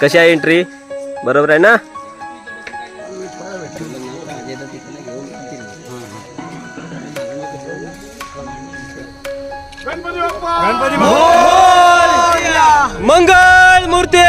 कशी आहे एंट्री बरोबर आहे ना मंगल मूर्ती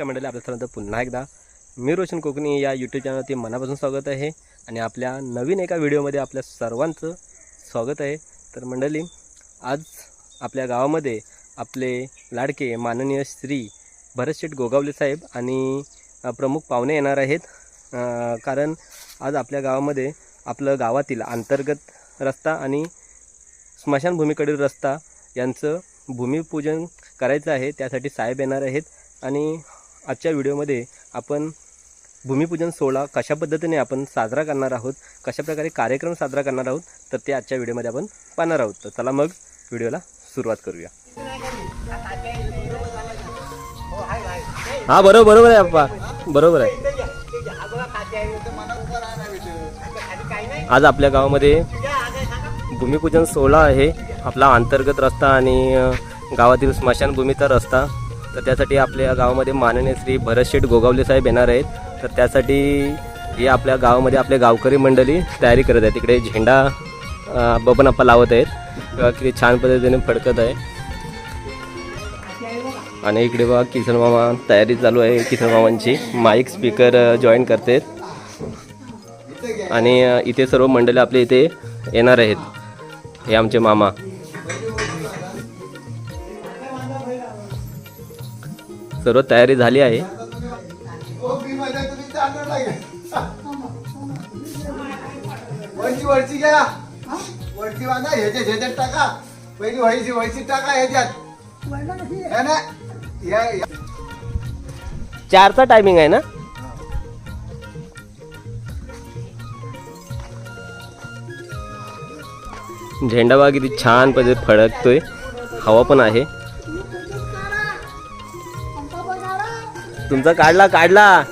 नमस्कार मंडळी आपल्या सर्वांचं पुन्हा एकदा मी रोशन कोकणी या यूट्यूब चॅनलवरती मनापासून स्वागत आहे आणि आपल्या नवीन एका व्हिडिओमध्ये आपल्या सर्वांचं स्वागत आहे. तर मंडळी आज आपल्या गावामध्ये आपले लाडके माननीय श्री भरतशेठ गोगावले साहेब आणि प्रमुख पाहुणे येणार आहेत. कारण आज आपल्या गावामध्ये आपलं गावातील अंतर्गत रस्ता आणि स्मशानभूमीकडील रस्ता यांचं भूमिपूजन करायचं आहे. त्यासाठी साहेब येणार आहेत आणि आजच्या व्हिडिओमध्ये आपण भूमिपूजन सोहळा कशा पद्धतीने आपण साजरा करणार आहोत कशा प्रकारे कार्यक्रम साजरा करणार आहोत तर ते आजच्या व्हिडिओमध्ये आपण पाहणार आहोत. तर चला मग व्हिडिओला सुरुवात करूया. हा बरोबर बरोबर आहे आप्पा बरोबर आहे. आज आपल्या गावामध्ये भूमिपूजन सोहळा आहे. आपला अंतर्गत रस्ता आणि गावातील स्मशानभूमीचा रस्ता. तर त्यासाठी आपल्या गावामध्ये माननीय श्री भरतशेठ गोगावले साहेब येणार आहेत. तर त्यासाठी हे आपल्या गावामध्ये आपले गावकरी मंडळी तयारी करत आहेत. तिकडे झेंडा अ, बबनप्पा लावत आहेत. किंवा किती छान पद्धतीने फडकत आहे. आणि इकडे बघा किसन मामा तयारी चालू आहे. किसन मामांची माईक स्पीकर जॉईन करतात. आणि इथे सर्व मंडळी आपले इथे येणार आहेत. हे आमचे मामा. सर्व तयारी झाली आहे. वरची वरची घ्या. वरची बांधा ह्याच्यात ह्याच्यात टाका. पहिली व्हायची व्हायची टाका ह्याच्यात ना या या. चारचा टायमिंग आहे ना? झेंडा बघा किती छान पद्धतीत फडकतोय. हवा पण आहे. तुमचा काढला काढला.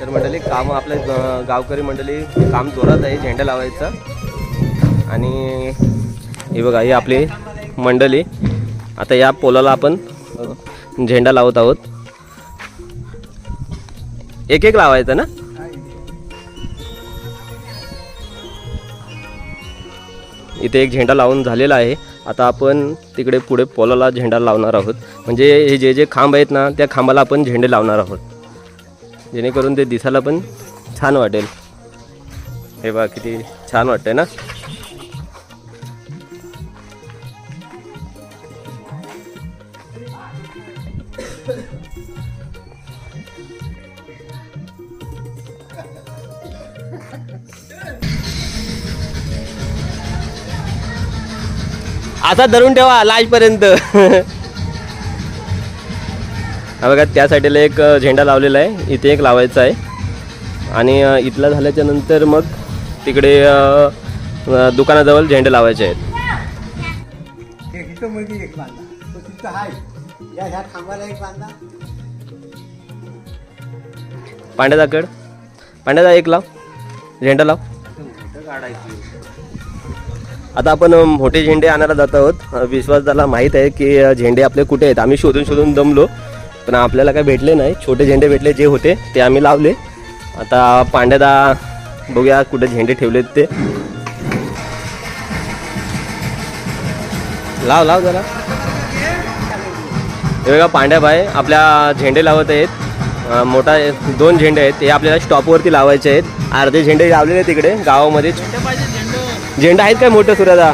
तर मंडळी काम आपल्या गावकरी मंडळी काम जोरात आहे झेंडा लावायचं. आणि हे बघा ही आपली मंडळी. आता या पोलाला आपण झेंडा लावत आहोत. एक एक लावायचा ना? इथे एक झेंडा लावून झालेला आहे. आता आपण तिकडे पुढे पोलाला झेंडा लावणार आहोत. म्हणजे हे जे जे खांब आहेत ना त्या खांबाला आपण झेंडे लावणार आहोत. जेणेकरून ते दिसायला पण छान वाटेल. हे बा किती छान वाटतंय ना? असा धरून ठेवा लाजपर्यंत हा बघा त्या साईडला एक झेंडा लावलेला आहे. इथे एक लावायचा आहे. आणि इथला झाल्याच्यानंतर मग तिकडे दुकानाजवळ झेंडे लावायचे आहेत. एक बांधा. पांड्याचा कड. पांड्याचा एक लाव. झेंडा लाव. आता आपण मोठे झेंडे आणायला जात आहोत. विश्वास विश्वासदाला माहीत आहे की झेंडे आपले कुठे आहेत? आम्ही शोधून शोधून दमलो पण आपल्याला काय भेटले नाही. छोटे झेंडे भेटले जे होते ते आम्ही लावले. आता पांड्यादा बघूया कुठे झेंडे ठेवलेत ते. लाव लाव जरा. हे बघा पांड्याबाई आपल्या झेंडे लावत आहेत. मोठा दोन झेंडे आहेत. ते आपल्याला स्टॉपवरती लावायचे आहेत. अर्धे झेंडे लावलेले आहेत तिकडे गावामध्ये. झेंडा आहेत काय मोठं सुरादा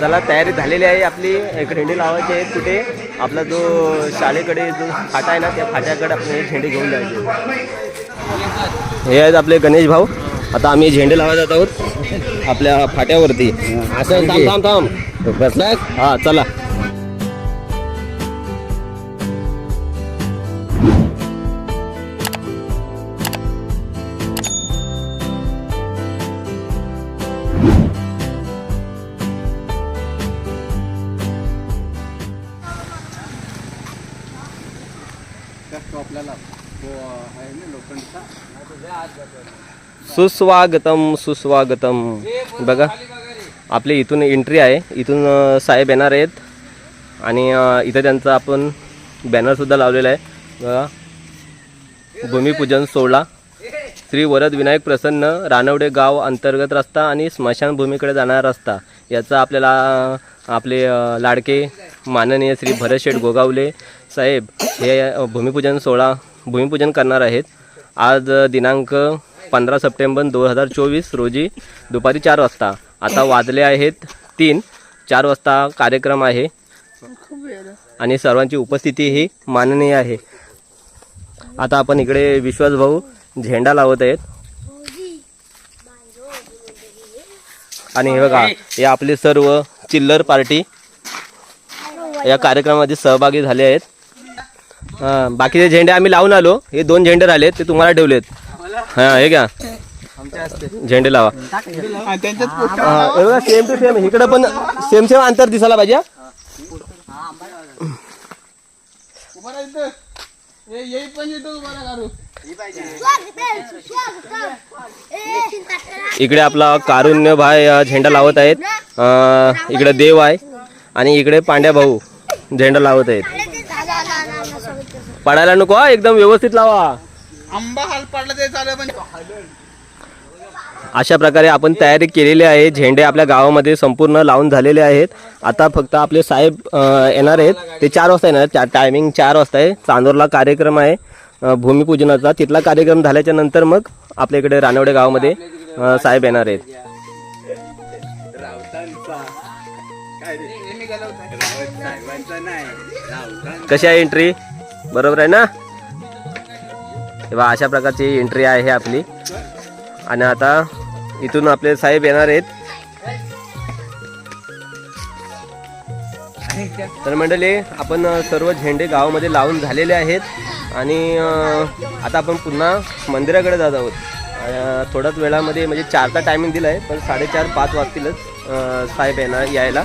त्याला तयारी झालेली आहे आपली. एक झेंडे लावायचे आहेत कुठे? आपला जो शाळेकडे जो फाटा आहे ना त्या फाट्याकडे आपण हे झेंडे घेऊन जायचे. हे आहेत आपले गणेश भाऊ. आता आम्ही झेंडे लावायला जात आहोत आपल्या फाट्यावरती. असं थांब थांब थांब. बसलाय हा चला. सुस्वागतम सुस्वागतम. बघा आपली इथून एंट्री आहे. इथून साहेब येणार आहेत. आणि इथं त्यांचा आपण बॅनरसुद्धा लावलेला आहे. बघा. भूमिपूजन सोहळा. श्री वरद विनायक प्रसन्न रानवडे गाव अंतर्गत रस्ता आणि स्मशानभूमीकडे जाणारा रस्ता. याचा आपल्याला आपले लाडके माननीय श्री भरत शेठ गोगावले साहेब हे भूमिपूजन सोहळा भूमिपूजन करणार आहेत. आज दिनांक पंधरा सप्टेंबर दोन हजार चोवीस रोजी दुपारी चार वाजता. आता वाजले आहेत तीन चार वाजता कार्यक्रम आहे. आणि सर्वांची उपस्थिती ही माननीय आहे. आता आपण इकडे विश्वास भाऊ झेंडा लावत आहेत. आणि हे बघा या आपले सर्व चिल्लर पार्टी या कार्यक्रमामध्ये सहभागी झाले आहेत. हां बाकीचे झेंडे आम्ही लावून आलो. हे दोन झेंडे राहिलेत ते तुम्हाला ठेवलेत. हां हे घ्या. झेंडे लावा. हां, सेम टू सेम इकडे पण सेम सेम अंतर दिसायला पाहिजे हा. इकडे आपला कारुण्य भाई अ, झेंडा लावत आहेत. अ, इकडे देव आहे आणि इकडे पांड्या भाऊ झेंडा लावत आहेत. पडायला नको हा, एकदम व्यवस्थित लावा. आंबा हाल पडला ते चालू पण. अशा प्रकारे आपण तयारी केलेली आहे. झेंडे आपल्या गावामध्ये संपूर्ण लावून झालेले आहेत. आता फक्त आपले साहेब अ, येणार आहेत. ते चार वाजता येणार त्या टायमिंग चार वाजता आहे. चांदोरला कार्यक्रम आहे. अ, भूमिपूजनाचा. तिथला कार्यक्रम झाल्याच्यानंतर मग आपल्या इकडे रानवडे गावामध्ये अ, साहेब येणार आहेत. कशी आहे एंट्री बरोबर आहे ना? तेव्हा अशा प्रकारची एंट्री आहे आपली. आणि आता इथून आपले साहेब येणार आहेत. तर मंडळी आपण सर्व झेंडे गावामध्ये लावून झालेले आहेत. आणि आता आपण पुन्हा मंदिराकडे जात आहोत. थोड्याच वेळामध्ये म्हणजे चारचा टायमिंग दिला आहे पण साडेचार पाच वाजतीलच साहेब येणार यायला.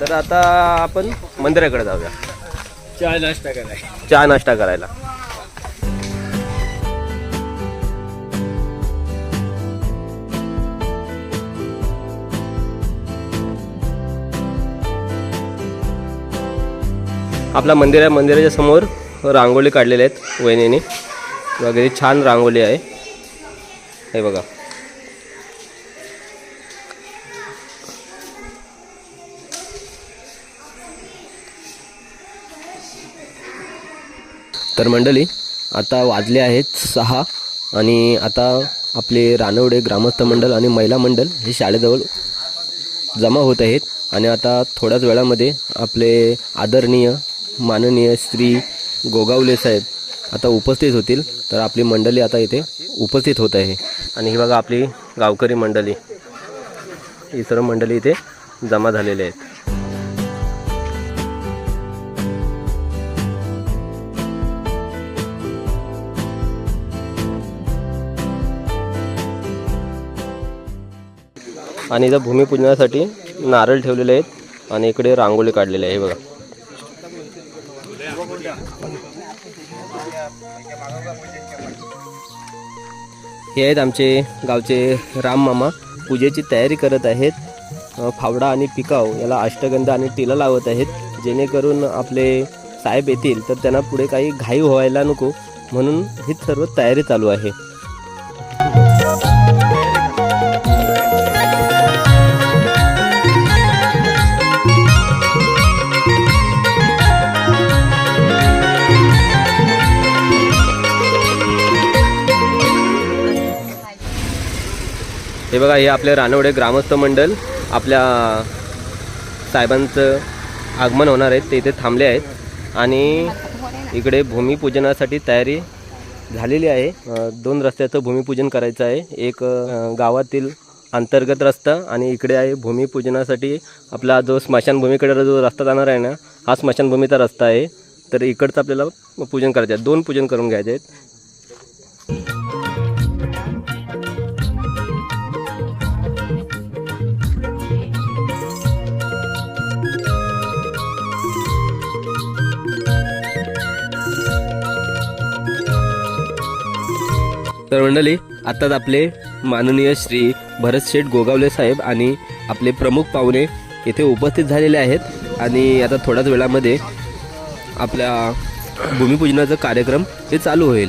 तर आता आपण मंदिराकडे जाऊया. चहा नाश्ता करायला. चहा नाश्ता करायला. आपला मंदिर आहे मंदिराच्या समोर रांगोळी काढलेल्या आहेत वहिनीने. वगैरे छान रांगोळी आहे. हे बघा. तर मंडळी आता वाजले आहेत सहा आणि आता आपले रानवडे ग्रामस्थ मंडळ आणि महिला मंडळ हे शाळेजवळ जमा होत आहेत. आणि आता थोड्याच वेळामध्ये आपले आदरणीय माननीय श्री गोगावले साहेब आता उपस्थित होतील. तर आपली मंडळी आता इथे उपस्थित होत आहे. आणि ही बघा आपली गावकरी मंडळी. ही सर्व मंडळी इथे जमा झालेले आहेत. आणि इथं भूमिपूजनासाठी नारळ ठेवलेले आहेत आणि इकडे रांगोळी काढलेली आहे बघा. हे आहेत आमचे गावचे राम मामा. पूजेची तयारी करत आहेत. फावडा आणि पिकाव याला अष्टगंध आणि टिला लावत आहेत. जेणेकरून आपले साहेब येतील तर त्यांना पुढे काही घाई व्हायला नको. म्हणून ही सर्व तयारी चालू आहे. हे बघा हे आपले रानवडे ग्रामस्थ मंडळ आपल्या साहेबांचं आगमन होणार आहे. ते इथे थांबले आहेत. आणि इकडे भूमिपूजनासाठी तयारी झालेली आहे. दोन रस्त्याचं भूमिपूजन करायचं आहे. एक गावातील अंतर्गत रस्ता आणि इकडे आहे भूमिपूजनासाठी आपला जो स्मशानभूमीकडे जो रस्ता जाणार आहे ना हा स्मशानभूमीचा रस्ता आहे. तर इकडचं आपल्याला पूजन करायचं आहे. दोन पूजन करून घ्यायचे आहेत. तर मंडळी आत्ताच आपले माननीय श्री भरत शेठ गोगावले साहेब आणि आपले प्रमुख पाहुणे येथे उपस्थित झालेले आहेत. आणि आता थोड्याच वेळामध्ये आपल्या भूमिपूजनाचा कार्यक्रम हे चालू होईल.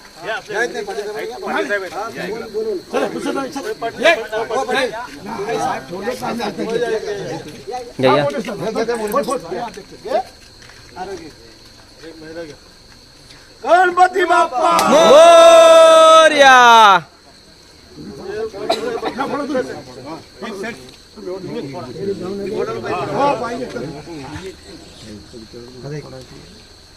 गणपती बाप्पा मोरया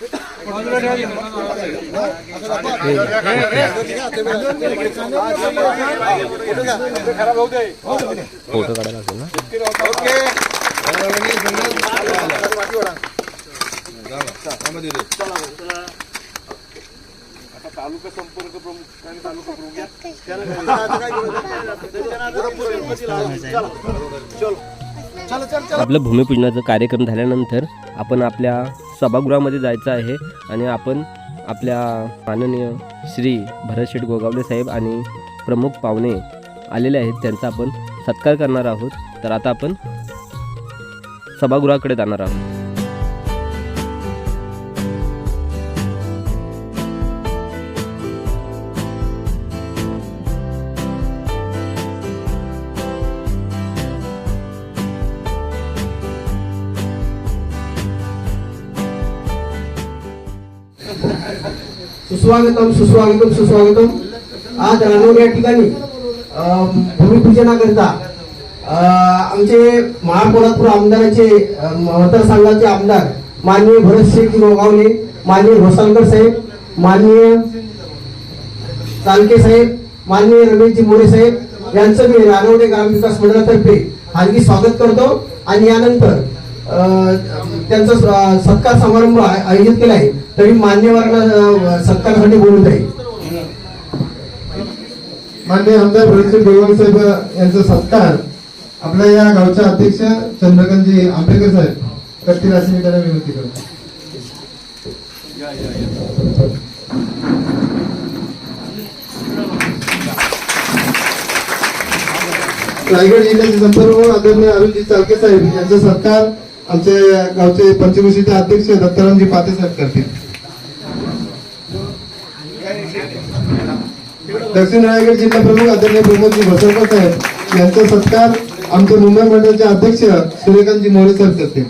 प्रमुख हे फोटो काढायला लागेल ना ओके आपलं भूमिपूजनाचा कार्यक्रम झाल्यानंतर आपण आपल्या सभागृहामध्ये जायचं आहे आणि आपण आपल्या माननीय श्री भरतशेठ गोगावले साहेब आणि प्रमुख पाहुणे आलेले आहेत त्यांचा आपण सत्कार करणार आहोत. तर आता आपण सभागृहाकडे जाणार आहोत. सुस्वागतम सुस्वागतम सुस्वागतम. आज रानोर या ठिकाणी भूमिपूजनाकरिता आमचे महापौरातपूर आमदाराचे अं, मतदारसंघाचे आमदार माननीय भरत शेख गोगावले माननीय घोसालकर साहेब माननीय तालके साहेब माननीय रमेशजी मोरे साहेब यांचं मी रानवडे ग्रामविकास मंडळातर्फे हार्दिक स्वागत करतो. आणि यानंतर त्यांचा सत्कार समारंभ आयोजित केला आहे. तरी मान्यवरांना सत्कारासाठी बोलत आहे. मान्य आमदार भरतसिंग गोलवाल साहेब यांचा सत्कार आपल्या या गावच्या अध्यक्ष चंद्रकांतजी आंबेकर साहेब करतील अशी मी त्यांना विनंती करतो. रायगड जिल्ह्याचे संपर्क आदरणीय अरुणजी चालके साहेब यांचा सत्कार आमचे गावचे पंचकृषीचे अध्यक्ष दत्तारामजी पाते साहेब करतील. दक्षिण रायगड जिल्हा प्रमुख आदरणीय प्रमोदजी भसरकर साहेब यांचा सत्कार आमचे मुंबई मंडळाचे अध्यक्ष सूर्यकांतजी मोरे साहेब करतील.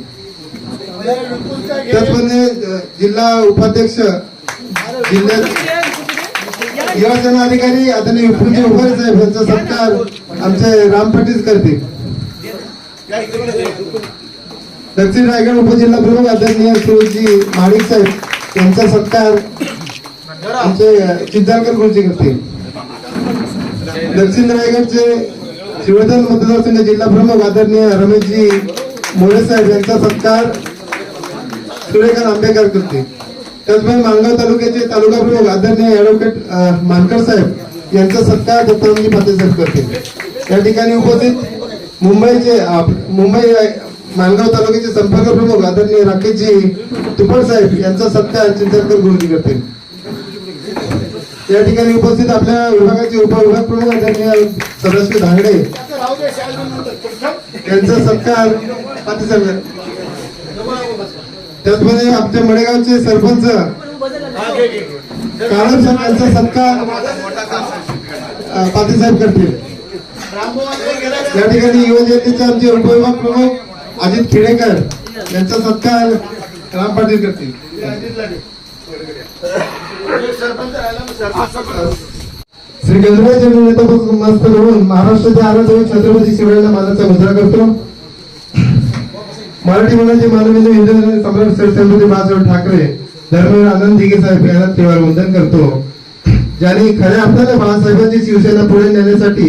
त्याचप्रमाणे जिल्हा उपाध्यक्ष जिल्ह्यात योजना अधिकारी आदरणीय विपुलजी उभारे साहेब यांचा सत्कार आमचे राम पाटील करतील. दक्षिण रायगड उपजिल्हा प्रमुख आदरणीय सुरजी माणिक साहेब यांचा सत्कार आमचे चिंतालकर गुरुजी करतील. दक्षिण रायगडचे शिवधन मतदारसंघ जिल्हा प्रमुख आदरणीय रमेशजी मोरे साहेब यांचा सत्कार सुरेखर आंबेकर करते त्याचप्रमाणे मानगाव तालुक्याचे तालुका प्रमुख आदरणीय ऍडव्होकेट मानकर साहेब यांचा सत्कार दत्ताजी पाटील साहेब करतील. या ठिकाणी उपस्थित मुंबईचे मुंबई मानगाव तालुक्याचे संपर्क प्रमुख आदरणीय राकेशजी तुपड साहेब यांचा सत्कार चिंतनकर गुरुजी करतील या ठिकाणी उपस्थित आपल्या विभागाचे उपविभाग प्रमुख आदरणीय सदाशिव धांगडे यांचा सत्कार त्याचमध्ये साहेब आमच्या मडेगावचे सरपंच कारण साहेब यांचा सत्कार पाटील साहेब करतील. या ठिकाणी युवा जयंतीचे आमचे उपविभाग प्रमुख अजित खेडेकर यांचा सत्कार राम पाटील करतील. श्री गणराज नेत्यापासून मस्त होऊन महाराष्ट्राच्या आराध्य छत्रपती शिवरायांना मानाचा मुद्रा करतो. मराठी मनाचे मानवेंद्र हिंदू सम्राट छत्रपती बाळासाहेब ठाकरे धर्मवीर आनंद दिघे साहेब यांना तेव्हा वंदन करतो. ज्यांनी खऱ्या अर्थाने बाळासाहेबांची शिवसेना पुढे नेण्यासाठी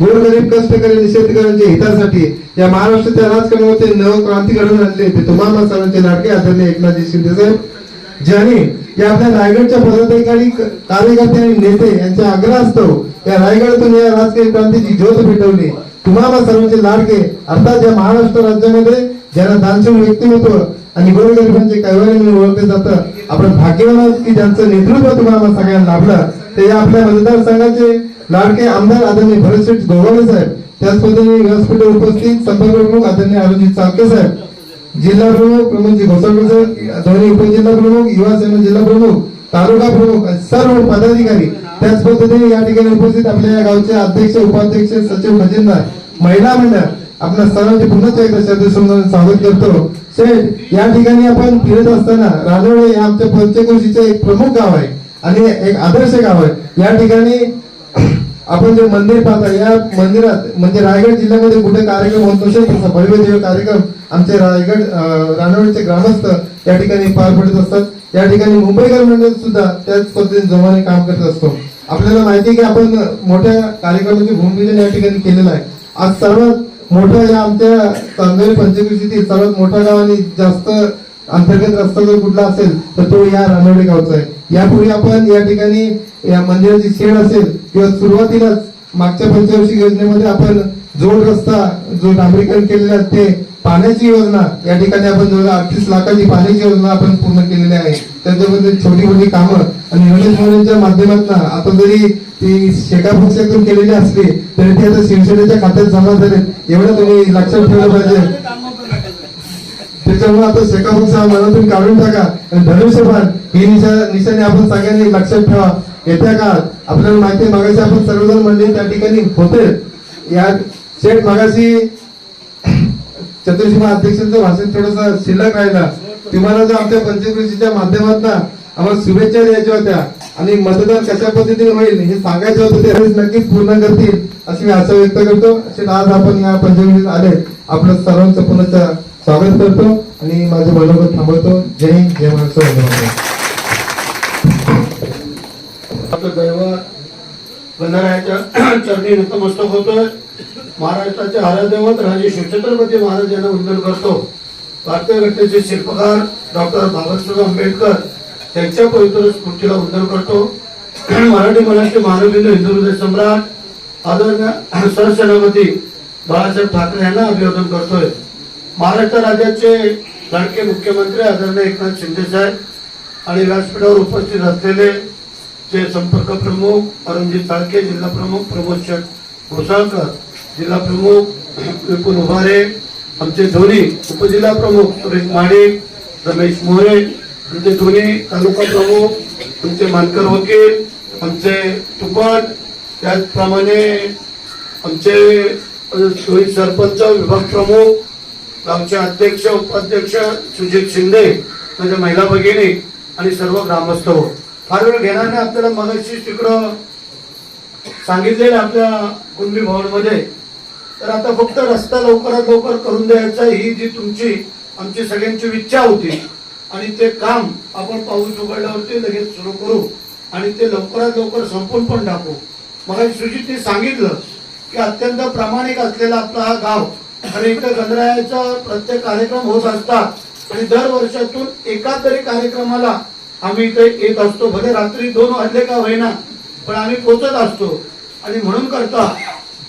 गोरगरीब कष्टकरी शेतकऱ्यांच्या हितासाठी या महाराष्ट्राच्या राजकारणामध्ये नव क्रांती घडवून आणले ते तुम्हाला सणाचे लाडके आदरणीय एकनाथजी शिंदे साहेब ज्यांनी या आपल्या रायगडच्या पदाधिकारी कार्यकर्ते आणि नेते यांच्या आग्रहास्तव या रायगडातून या राजकीय क्रांतीची ज्योत पेटवली तुम्हाला सर्वांचे लाडके अर्थात या महाराष्ट्र राज्यामध्ये ज्यांना दानशूर व्यक्तिमत्व आणि गोरगरिबांचे कैवारी म्हणून ओळखले जातं आपण भाग्यवान की ज्यांचं नेतृत्व तुम्हाला सगळ्यांना लाभलं. ते या आपल्या मतदारसंघाचे लाडके आमदार आदरणीय भरतशेठ गोगावले साहेब त्याच पद्धतीने व्यासपीठावर उपस्थित संपर्क प्रमुख आदरणीय अरुणजित चाके साहेब जिल्हा प्रमुख प्रमोदजी घोसाळकर साहेब दोन्ही उपजिल्हा प्रमुख युवा सेना जिल्हा प्रमुख तालुका प्रमुख सर्व पदाधिकारी त्याच पद्धतीने या ठिकाणी उपस्थित आपल्या या गावचे अध्यक्ष उपाध्यक्ष सचिव खजिनदार महिला मंडळ आपल्या सर्वांचे पुन्हा एकदा श्रद्धेसुमन स्वागत करतो. शेठ या ठिकाणी आपण फिरत असताना राजवाडे हे आमच्या पंचकृषीचे एक प्रमुख गाव आहे आणि एक आदर्श गाव आहे. या ठिकाणी आपण जे मंदिर पाहता या मंदिरात म्हणजे रायगड जिल्ह्यामध्ये कुठे कार्यक्रम होत नसेल तसा भव्य देव कार्यक्रम आमचे रायगड रानवडीचे रानवडचे ग्रामस्थ या ठिकाणी पार पडत असतात. या ठिकाणी मुंबईकर मंडळ सुद्धा त्याच पद्धतीने जोमाने काम करत असतो. आपल्याला माहिती आहे की आपण मोठ्या कार्यक्रमाचे भूमिपूजन या ठिकाणी केलेलं आहे. आज सर्वात मोठं या आमच्या चांदोली पंचकृषीतील सर्वात मोठा गाव आणि जास्त अंतर्गत रस्ता जर कुठला असेल तर तो या रानवडे गावचा आहे. यापूर्वी आपण या ठिकाणी या मंदिराची शेड असेल किंवा सुरुवातीलाच मागच्या पंचवर्षी योजनेमध्ये आपण जोड रस्ता जो डांबरीकरण केलेला आहे ते पाण्याची योजना या ठिकाणी आपण जवळ अडतीस लाखाची पाण्याची योजना आपण पूर्ण केलेली आहे. त्याच्यामध्ये छोटी मोठी कामं आणि योगेश मोरेंच्या माध्यमातून आता जरी ती शेका पक्षातून केलेली असली तरी ती आता शिवसेनेच्या खात्यात जमा झाले. एवढं तुम्ही लक्षात ठेवलं पाहिजे. त्याच्यामुळे आता शेकापूर साहेब मनातून काढून टाका. आणि धनुष्यबाण ही निशा निशाने आपण सगळ्यांनी लक्षात ठेवा. येत्या काळात आपल्याला माहिती आहे, आपण सर्वजण मंडळी त्या ठिकाणी होते. या शेठ मागाशी चतुर्सीमा अध्यक्षांचं भाषण थोडस शिल्लक राहिला. तुम्हाला जर आमच्या पंचकृषीच्या माध्यमातून आम्हाला शुभेच्छा द्यायच्या होत्या आणि मतदान कशा पद्धतीने होईल हे सांगायचं होतं ते नक्कीच पूर्ण करतील अशी मी आशा व्यक्त करतो. असे आज आपण या पंचकृषीत आले. आपलं सर्वांचं पुन्हा स्वागत करतो आणि माझं बरोबर थांबवतो. जय हिंद जय महाराष्ट्र आपलं दैव गणरायाच्या चरणी नतमस्तक होतोय. महाराष्ट्राचे आराध्यवत राजे शिवछत्रपती महाराज यांना वंदन करतो. भारतीय घटनेचे शिल्पकार डॉक्टर बाबासाहेब आंबेडकर त्यांच्या पवित्र स्फूर्तीला वंदन करतो. मराठी मनाचे मानवबिंदू हिंदू हृदय सम्राट आदरणीय सरसेनापती बाळासाहेब ठाकरे यांना अभिवादन करतोय. महाराष्ट्र राज्याचे लाडके मुख्यमंत्री आदरणीय एकनाथ शिंदे साहेब आणि व्यासपीठावर उपस्थित असलेले जे संपर्क प्रमुख अरुणजी चाळके जिल्हा प्रमुख प्रमोद शेठ घोसाळकर जिल्हा प्रमुख विपुल उभारे आमचे धोनी उपजिल्हा प्रमुख सुरेश माडिक रमेश मोरे आमचे धोनी तालुका प्रमुख आमचे मानकर वकील आमचे तुपट त्याचप्रमाणे आमचे सोयी सरपंच विभाग प्रमुख गावचे अध्यक्ष उपाध्यक्ष सुजित शिंदे म्हणजे महिला भगिनी आणि सर्व ग्रामस्थ हो. फार वेळ घेणार नाही आपल्याला मगाशी तिकडं सांगितलेलं आपल्या कुंभी भवनमध्ये. तर आता फक्त रस्ता लवकरात लवकर करून द्यायचा ही जी तुमची आमची सगळ्यांची इच्छा होती. आणि ते काम आपण पाऊस उघडल्यावरती लगेच सुरू करू आणि ते लवकरात लवकर संपून पण टाकू. मग सुजितने सांगितलं की अत्यंत प्रामाणिक असलेला आपला हा गाव आणि इथं गणरायाचा प्रत्येक कार्यक्रम होत असतात आणि दर वर्षातून एका तरी कार्यक्रमाला आम्ही इथे येत असतो. भले रात्री दोन वाजले का होईना पण आम्ही पोचत असतो. आणि म्हणून करता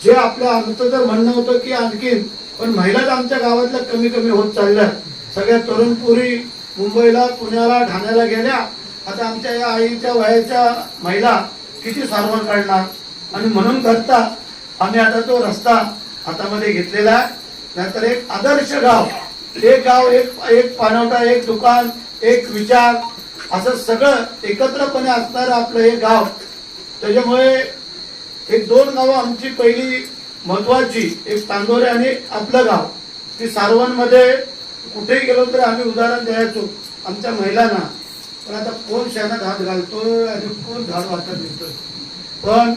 जे आपल्या आमचं जर म्हणणं होतं की आणखीन पण महिलाच आमच्या गावातल्या कमी कमी होत चालल्या. सगळ्या तरुण पुरी मुंबईला पुण्याला ठाण्याला गेल्या. आता आमच्या या आईच्या वयाच्या महिला किती सारवण काढणार? आणि म्हणून करता आम्ही आता तो रस्ता हातामध्ये घेतलेला आहे. नाहीतर एक आदर्श गाव एक गाव एक एक पानवटा एक दुकान एक विचार असं सगळं एकत्रपणे असणारं आपलं हे गाव. त्याच्यामुळे एक दोन गावं आमची पहिली महत्वाची एक तांदोरे आणि आपलं गाव. ती सारवणमध्ये कुठेही गेलो तरी आम्ही उदाहरण द्यायचो आमच्या महिलांना. पण आता कोण शेणात हात घालतोय आणि कोण झाड वाटत देतोय? पण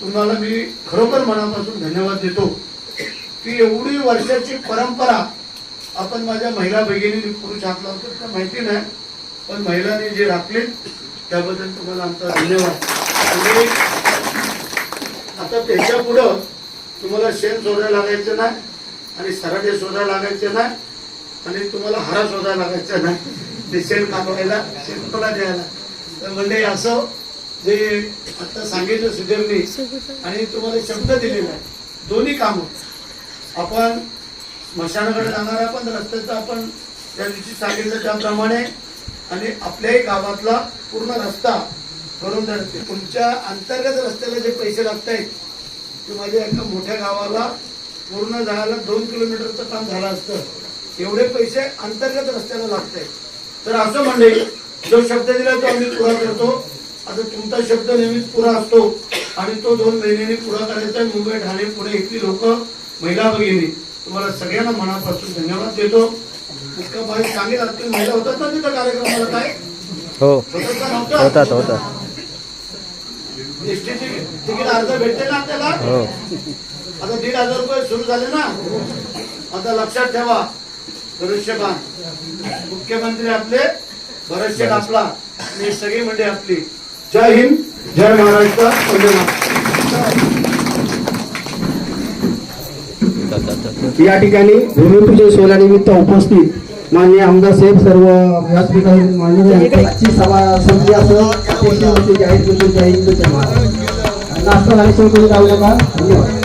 तुम्हाला मी खरोखर मनापासून धन्यवाद देतो. की एवढी वर्षाची परंपरा आपण माझ्या महिला भगिनी पुरुष हात होतो तर माहिती नाही. पण महिलांनी जे राखले त्याबद्दल तुम्हाला आमचा धन्यवाद. आणि आता त्याच्या पुढं तुम्हाला शेण शोधायला लागायचं नाही आणि सराटे शोधायला लागायचे नाही आणि तुम्हाला हरा शोधायला लागायचा नाही. ते शेण कापवायला शेण द्यायला. तर म्हणजे असं जे आता सांगितलं सुधीरनी आणि तुम्हाला शब्द दिलेला आहे दोन्ही कामं. आपण स्मशानाकडे जाणारा पण रस्त्याचं आपण त्या दिवशी सांगितलं त्याप्रमाणे. आणि आपल्याही गावातला पूर्ण रस्ता करून देणार तुमच्या अंतर्गत रस्त्याला जे पैसे लागत आहेत ते माझ्या एका मोठ्या गावाला पूर्ण जायला दोन किलोमीटरचं काम झालं असतं. एवढे पैसे अंतर्गत रस्त्याला लागत आहेत तर असं म्हणजे जो शब्द दिला तो आम्ही पुरा करतो. आता तुमचा शब्द नेहमीच पुरा असतो. आणि तो दोन महिन्यांनी पुरा करायचा. मुंबई ठाणे पुणे इथली लोक महिला भगिनी तुम्हाला सगळ्यांना मनापासून धन्यवाद देतो. इतकं भारी सांगेल तुम्ही महिला होतात ना तिथं कार्यक्रमाला काय हो. होतात होतात एसटीची तिकीट अर्ध भेटते ना आपल्याला? हो. आता दीड हजार रुपये सुरू झाले ना? आता लक्षात ठेवा धनुष्यबाण मुख्यमंत्री आपले भरतशेठ आपला. आणि सगळी मंडळी आपली. जय हिंद जय महाराष्ट्र वंदे मातरम. तर- तर- तर- तर. या ठिकाणी भूमिपूजन सोहळ्यानिमित्त उपस्थित मान्य आमदार साहेब सर्व व्यासपीठावर मान्य ची सभा संपली असं जाहीर जय महाराष्ट्र नाश्ता झाल्याशिवाय कोणी जाऊ नका. धन्यवाद.